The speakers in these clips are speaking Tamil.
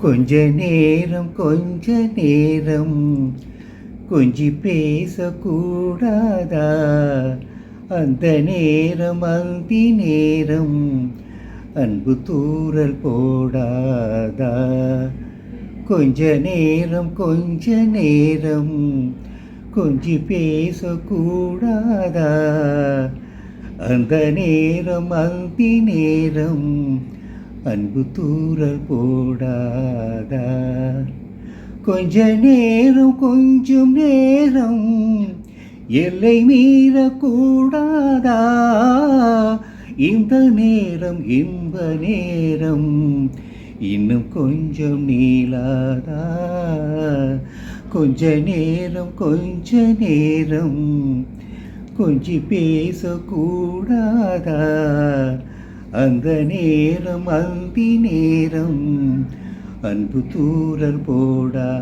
கொஞ்ச நேரம் கொஞ்ச நேரம். கொஞ்சி பேசக்கூடாதா? அந்த நேரம் அந்தி நேரம். அன்பு தூரல் போடாதா? கொஞ்ச நேரம் கொஞ்ச நேரம். கொஞ்சி பேசக்கூடாதா? அந்த நேரம் அந்தி நேரம். அன்பு தூரல் போடாதா? கொஞ்ச நேரம் கொஞ்சம் நேரம் எல்லை மீறக்கூடாதா? இந்த நேரம் இன்ப நேரம் இன்னும் கொஞ்சம் நீளாதா? கொஞ்ச நேரம் கொஞ்ச நேரம் கொஞ்சி பேசக்கூடாதா? அந்த நேரம் அந்தி நேரம் அன்பு தூரல் போடாதா?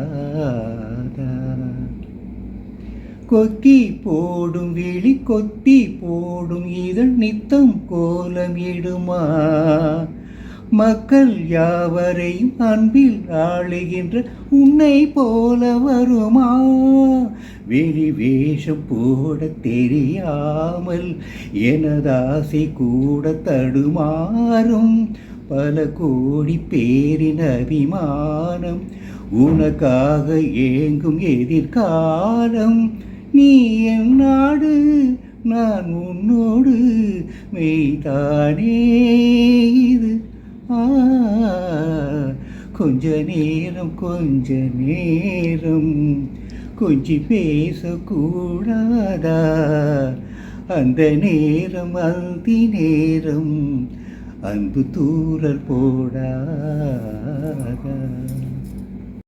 கொக்கி போடும் விழி கொத்தி போடும் இதழ் நித்தம் கோலம் இடுமா? மக்கள் யாவரையும் அன்பில் ஆளுகின்ற உன்னை போல வருமா? வெளி வேஷம் போட தெரியாமல் எனதாசை கூட தடுமாறும் பல கோடி பேரின் அபிமானம் உனக்காக ஏங்கும் எதிர்காலம். நீ என் நாடு நான் உன்னோடு மெய்தானே. கொஞ்ச நேரம் கொஞ்ச நேரம். கொஞ்சி பேசக்கூடாதா? அந்த நேரம் அந்தி நேரம். அன்பு தூரல் போடாதா?